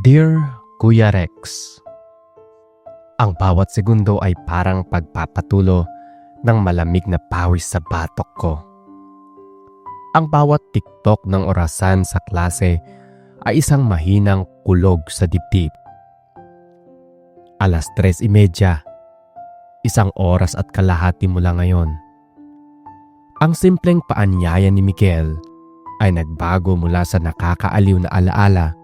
Dear Kuya Rex, Ang bawat segundo ay parang pagpapatulo ng malamig na pawis sa batok ko. Ang bawat tiktok ng orasan sa klase ay isang mahinang kulog sa dibdib. Alas tres imedya, isang oras at kalahati mula ngayon. Ang simpleng paanyaya ni Miguel ay nagbago mula sa nakakaaliw na alaala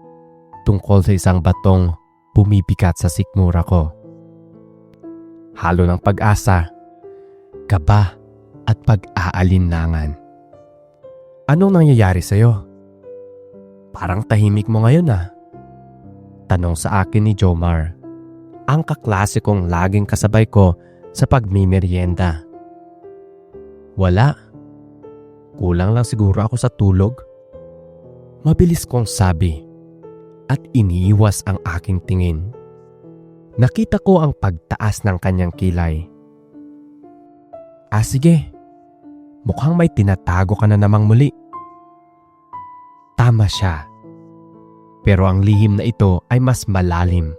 tungkol sa isang batong bumibigat sa sikmura ko. Halo ng pag-asa, kaba at pag-aalinlangan. Anong nangyayari sa'yo? Parang tahimik mo ngayon ah. Tanong sa akin ni Jomar, ang kaklase kong laging kasabay ko sa pagmimerienda. Wala. Kulang lang siguro ako sa tulog. Mabilis kong sabi at iniiwas ang aking tingin. Nakita ko ang pagtaas ng kanyang kilay. Ah sige, mukhang may tinatago ka na namang muli. Tama siya. Pero ang lihim na ito ay mas malalim,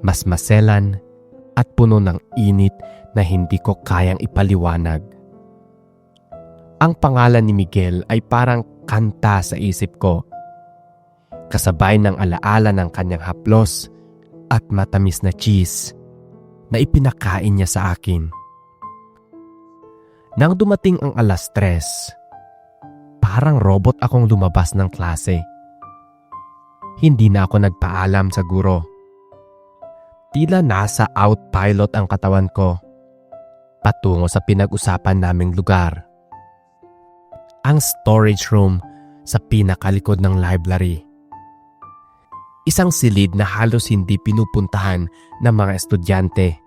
mas maselan at puno ng init na hindi ko kayang ipaliwanag. Ang pangalan ni Miguel ay parang kanta sa isip ko. Kasabay ng alaala ng kanyang haplos at matamis na cheese na ipinakain niya sa akin. Nang dumating ang alas tres, parang robot akong lumabas ng klase. Hindi na ako nagpaalam sa guro. Tila nasa outpilot ang katawan ko patungo sa pinag-usapan naming lugar. Ang storage room sa pinakalikod ng library. Isang silid na halos hindi pinupuntahan ng mga estudyante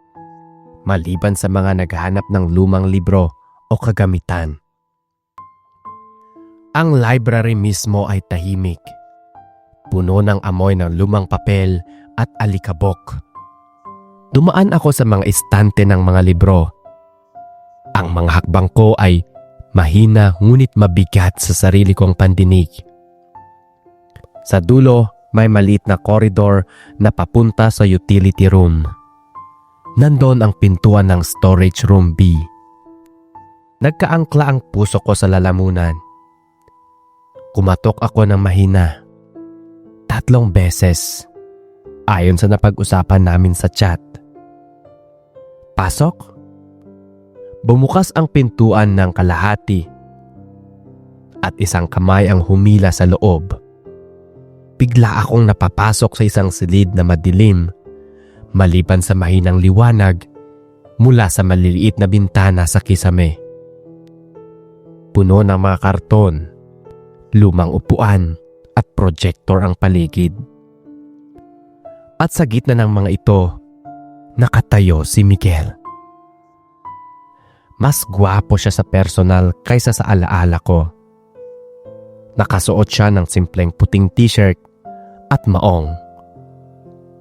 maliban sa mga naghahanap ng lumang libro o kagamitan. Ang library mismo ay tahimik. Puno ng amoy ng lumang papel at alikabok. Dumaan ako sa mga estante ng mga libro. Ang mga hakbang ko ay mahina ngunit mabigat sa sarili kong pandinig. Sa dulo, may maliit na koridor na papunta sa utility room. Nandon ang pintuan ng storage room B. Nagkaangkla ang puso ko sa lalamunan. Kumatok ako ng mahina. Tatlong beses. Ayon sa napag-usapan namin sa chat. Pasok? Bumukas ang pintuan ng kalahati at isang kamay ang humila sa loob. Bigla akong napapasok sa isang silid na madilim maliban sa mahinang liwanag mula sa maliliit na bintana sa kisame. Puno ng mga karton, lumang upuan at projector ang paligid. At sa gitna ng mga ito, nakatayo si Miguel. Mas gwapo siya sa personal kaysa sa alaala ko. Nakasuot siya ng simpleng puting t-shirt at maong.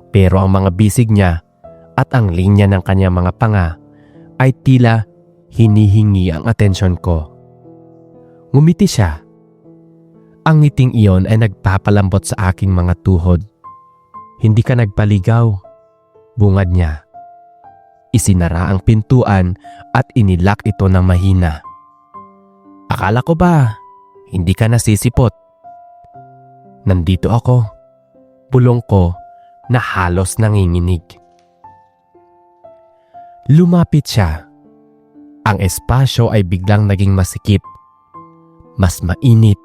Pero ang mga bisig niya at ang linya ng kanyang mga panga ay tila hinihingi ang atensyon ko. Ngumiti siya. Ang ngiting iyon ay nagpapalambot sa aking mga tuhod. Hindi ka nagpaligaw. Bungad niya. Isinara ang pintuan at inilak ito ng mahina. Akala ko ba, hindi ka nasisipot? Nandito ako bulong ko na halos nanginginig. Lumapit siya. Ang espasyo ay biglang naging masikip. Mas mainit.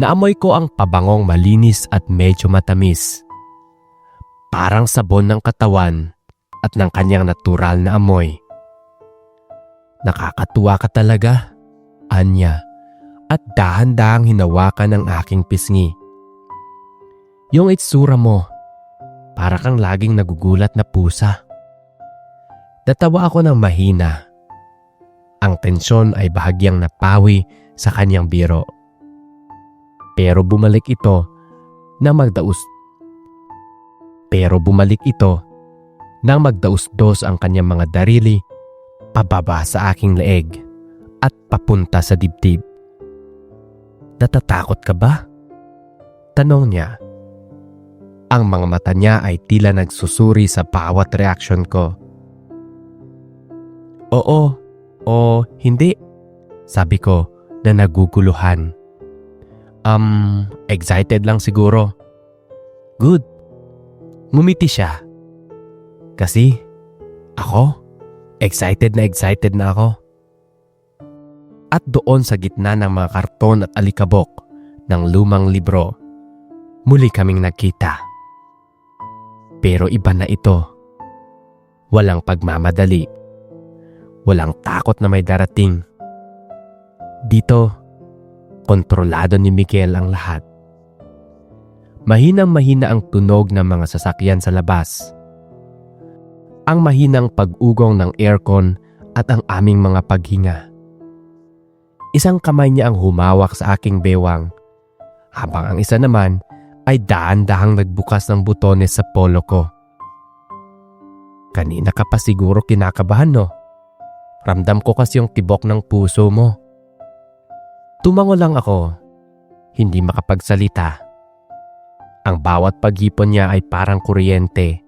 Naamoy ko ang pabangong malinis at medyo matamis. Parang sabon ng katawan at ng kanyang natural na amoy. Nakakatuwa ka talaga, Anya, at dahan-dahang hinawakan ang aking pisngi. Yung itsura mo, para kang laging nagugulat na pusa. Natawa ako ng mahina. Ang tensyon ay bahagyang napawi sa kanyang biro. Pero bumalik ito na magdaus. Pero bumalik ito nang magdaus-dos ang kanyang mga darili pababa sa aking leeg at papunta sa dibdib. Natatakot ka ba? Tanong niya Ang mga mata niya ay tila nagsusuri sa bawat reaksyon ko. Oo, o hindi, sabi ko na naguguluhan. Um, excited lang siguro. Good. Ngumiti siya. Kasi, ako, excited na excited na ako. At doon sa gitna ng mga karton at alikabok ng lumang libro, muli kaming nagkita. Pero iba na ito. Walang pagmamadali. Walang takot na may darating. Dito, kontrolado ni Miguel ang lahat. Mahinang mahina ang tunog ng mga sasakyan sa labas. Ang mahinang pag-ugong ng aircon at ang aming mga paghinga. Isang kamay niya ang humawak sa aking bewang, habang ang isa naman ay daan-dahang nagbukas ng butones sa polo ko. Kanina ka pa siguro kinakabahan no? Ramdam ko kasi yung tibok ng puso mo. Tumango lang ako, hindi makapagsalita. Ang bawat paghipon niya ay parang kuryente.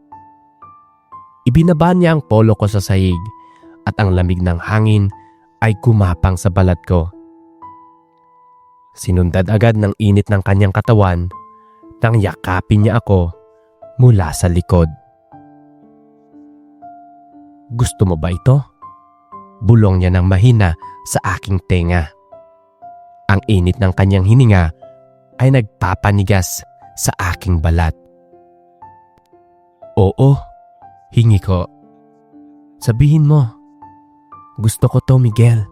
Ibinaba niya ang polo ko sa sahig at ang lamig ng hangin ay gumapang sa balat ko. Sinundan agad ng init ng kanyang katawan nang yakapin niya ako mula sa likod. Gusto mo ba ito? Bulong niya ng mahina sa aking tenga. Ang init ng kanyang hininga ay nagpapanigas sa aking balat. Oo, hingi ko. Sabihin mo, gusto ko to Miguel.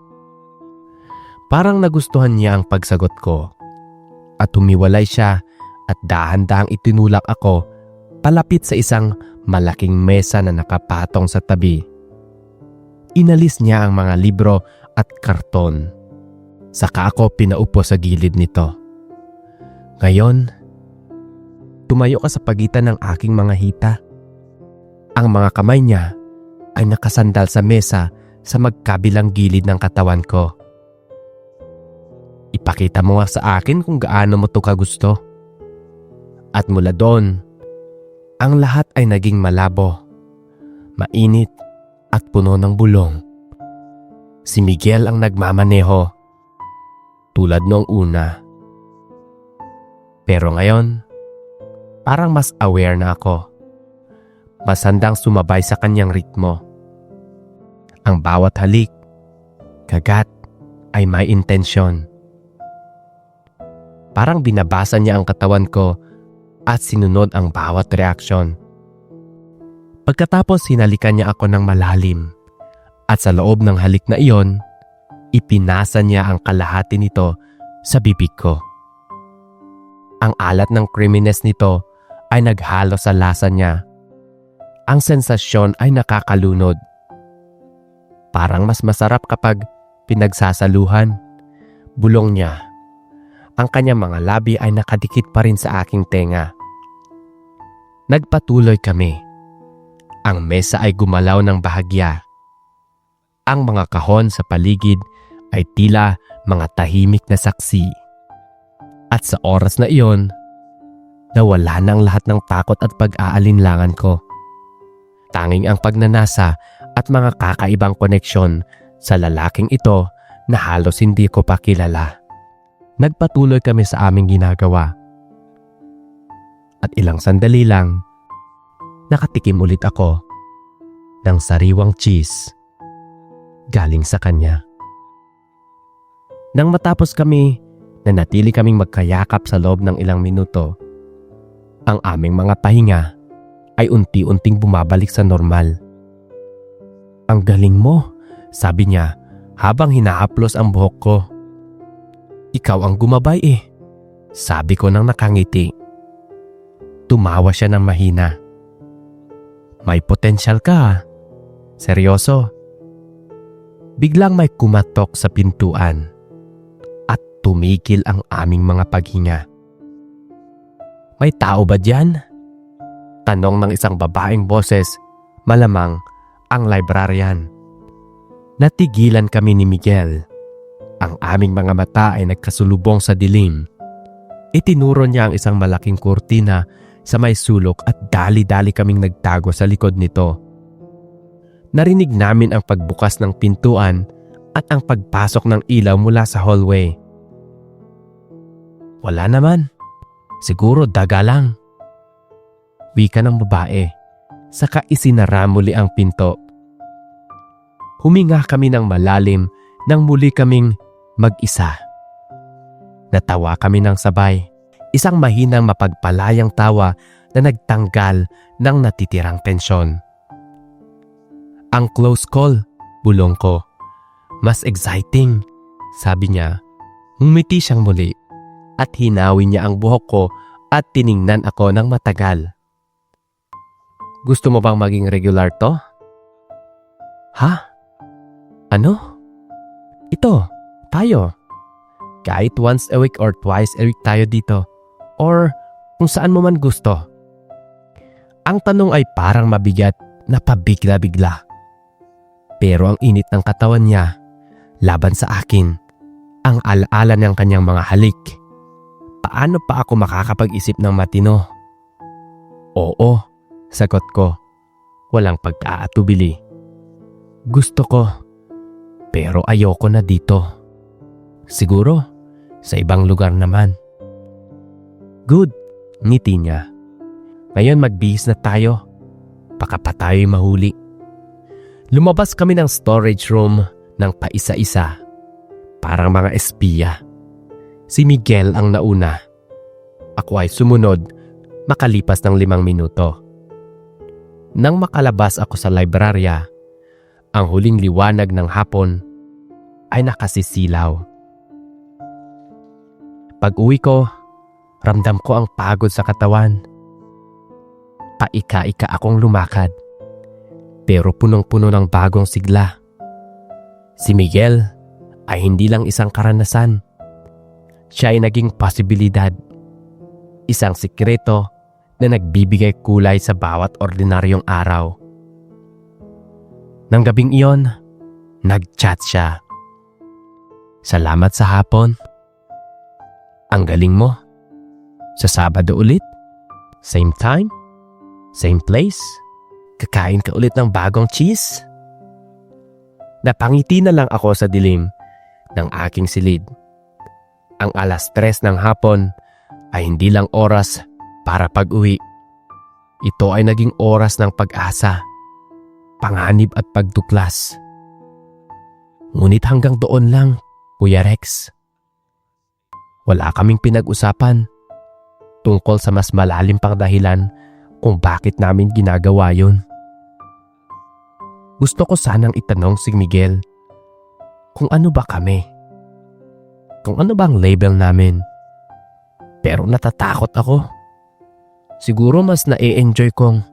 Parang nagustuhan niya ang pagsagot ko at humiwalay siya at dahan-dahang itinulak ako palapit sa isang malaking mesa na nakapatong sa tabi. Inalis niya ang mga libro at karton. Saka ako pinaupo sa gilid nito. Ngayon, tumayo ka sa pagitan ng aking mga hita. Ang mga kamay niya ay nakasandal sa mesa sa magkabilang gilid ng katawan ko. Ipakita mo sa akin kung gaano mo to kagusto. At mula doon, ang lahat ay naging malabo, mainit at puno ng bulong. Si Miguel ang nagmamaneho, tulad noong una. Pero ngayon, parang mas aware na ako. Mas handang sumabay sa kanyang ritmo. Ang bawat halik, kagat, ay may intensyon. Parang binabasa niya ang katawan ko at sinunod ang bawat reaksyon. Pagkatapos hinalikan niya ako ng malalim at sa loob ng halik na iyon, ipinasa niya ang kalahati nito sa bibig ko. Ang alat ng creaminess nito ay naghalo sa lasa niya. Ang sensasyon ay nakakalunod. Parang mas masarap kapag pinagsasaluhan. Bulong niya ang kanyang mga labi ay nakadikit pa rin sa aking tenga. Nagpatuloy kami. Ang mesa ay gumalaw ng bahagya. Ang mga kahon sa paligid ay tila mga tahimik na saksi. At sa oras na iyon, nawala na ang lahat ng takot at pag-aalinlangan ko. Tanging ang pagnanasa at mga kakaibang koneksyon sa lalaking ito na halos hindi ko pa kilala. Nagpatuloy kami sa aming ginagawa. At ilang sandali lang, nakatikim ulit ako ng sariwang cheese galing sa kanya. Nang matapos kami, nanatili kaming magkayakap sa loob ng ilang minuto. Ang aming mga pahinga ay unti-unting bumabalik sa normal. Ang galing mo, sabi niya habang hinahaplos ang buhok ko. Ikaw ang gumabay eh. Sabi ko nang nakangiti. Tumawa siya ng mahina. May potensyal ka ha. Seryoso. Biglang may kumatok sa pintuan at tumikil ang aming mga paghinga. May tao ba dyan? Tanong ng isang babaeng boses, malamang ang librarian. Natigilan kami ni Miguel. Ang aming mga mata ay nagkasulubong sa dilim. Itinuro niya ang isang malaking kurtina sa may sulok at dali-dali kaming nagtago sa likod nito. Narinig namin ang pagbukas ng pintuan at ang pagpasok ng ilaw mula sa hallway. Wala naman. Siguro daga lang. Wika ng babae. Saka isinara muli ang pinto. Huminga kami ng malalim nang muli kaming mag-isa. Natawa kami ng sabay. Isang mahinang mapagpalayang tawa na nagtanggal ng natitirang tensyon. Ang close call, bulong ko. Mas exciting, sabi niya. Ngumiti siyang muli at hinawi niya ang buhok ko at tiningnan ako ng matagal. Gusto mo bang maging regular to? Ha? Ano? Ito, tayo. Kahit once a week or twice a week tayo dito. Or kung saan mo man gusto. Ang tanong ay parang mabigat na pabigla-bigla. Pero ang init ng katawan niya, laban sa akin, ang alaala ng kanyang mga halik. Paano pa ako makakapag-isip ng matino? Oo, sagot ko. Walang pagkaatubili. Gusto ko, pero ayoko na dito. Siguro, sa ibang lugar naman. Good, ngiti niya. Ngayon magbihis na tayo. Baka pa mahuli. Lumabas kami ng storage room ng paisa-isa. Parang mga espiya. Si Miguel ang nauna. Ako ay sumunod makalipas ng limang minuto. Nang makalabas ako sa librarya, ang huling liwanag ng hapon ay nakasisilaw. Pag uwi ko, ramdam ko ang pagod sa katawan. Paika-ika akong lumakad, pero punong-puno ng bagong sigla. Si Miguel ay hindi lang isang karanasan. Siya ay naging posibilidad. Isang sikreto na nagbibigay kulay sa bawat ordinaryong araw. Nang gabing iyon, nag-chat siya. Salamat sa hapon. Ang galing mo. Sa Sabado ulit? Same time? Same place? Kakain ka ulit ng bagong cheese? Napangiti na lang ako sa dilim ng aking silid. Ang alas tres ng hapon ay hindi lang oras para pag-uwi. Ito ay naging oras ng pag-asa, panganib at pagtuklas. Ngunit hanggang doon lang, Kuya Rex. Wala kaming pinag-usapan tungkol sa mas malalim pang dahilan kung bakit namin ginagawa yon. Gusto ko sanang itanong si Miguel kung ano ba kami. Kung ano bang label namin. Pero natatakot ako. Siguro mas na-enjoy kong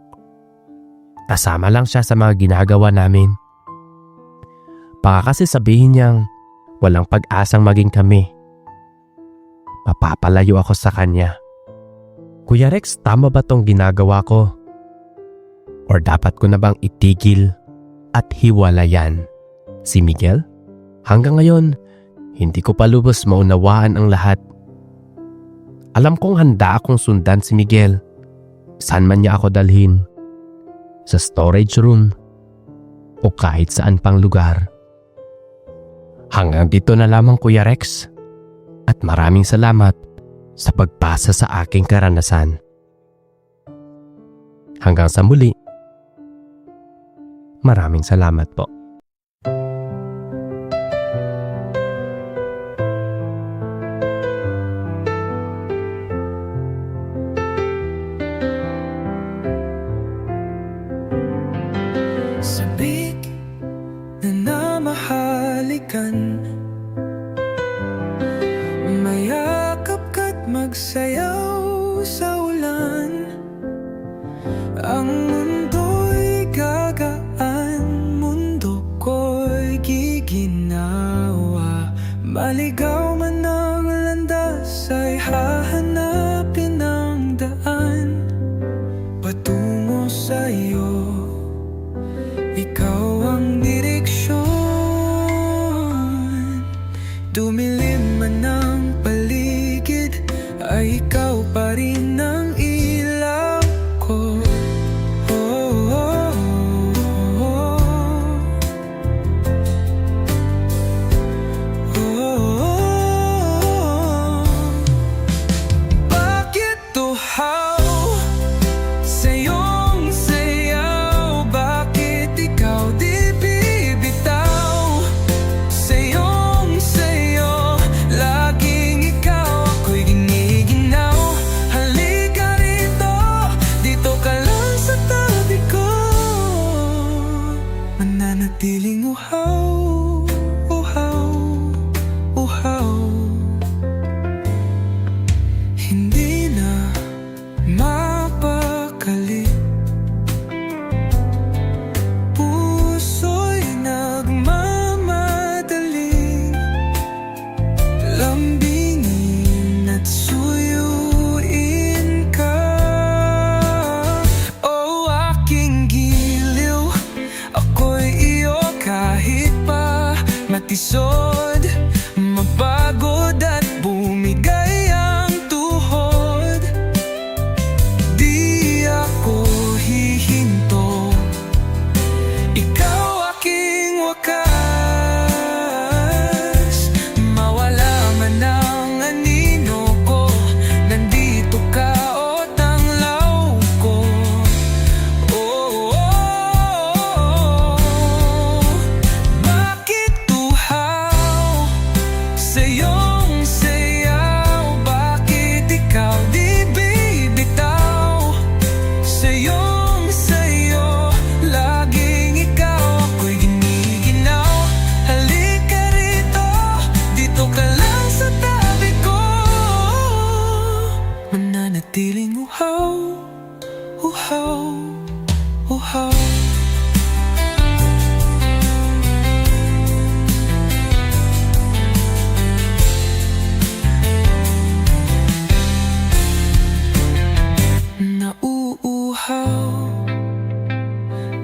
kasama lang siya sa mga ginagawa namin. Baka kasi sabihin niyang walang pag-asang maging kami. Mapapalayo ako sa kanya. Kuya Rex, tama ba tong ginagawa ko? Or dapat ko na bang itigil at hiwalayan si Miguel? Hanggang ngayon, hindi ko pa lubos maunawaan ang lahat. Alam kong handa akong sundan si Miguel. Saan man niya ako dalhin. Sa storage room o kahit saan pang lugar. Hanggang dito na lamang Kuya Rex. At maraming salamat sa pagpasa sa aking karanasan. Hanggang sa muli. Maraming salamat po. Magsayaw sa ulan. Ang mundo'y gagaan Mundo ko'y giginawa. Maligaw Mananatiling uhaw.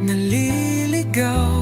Naliligaw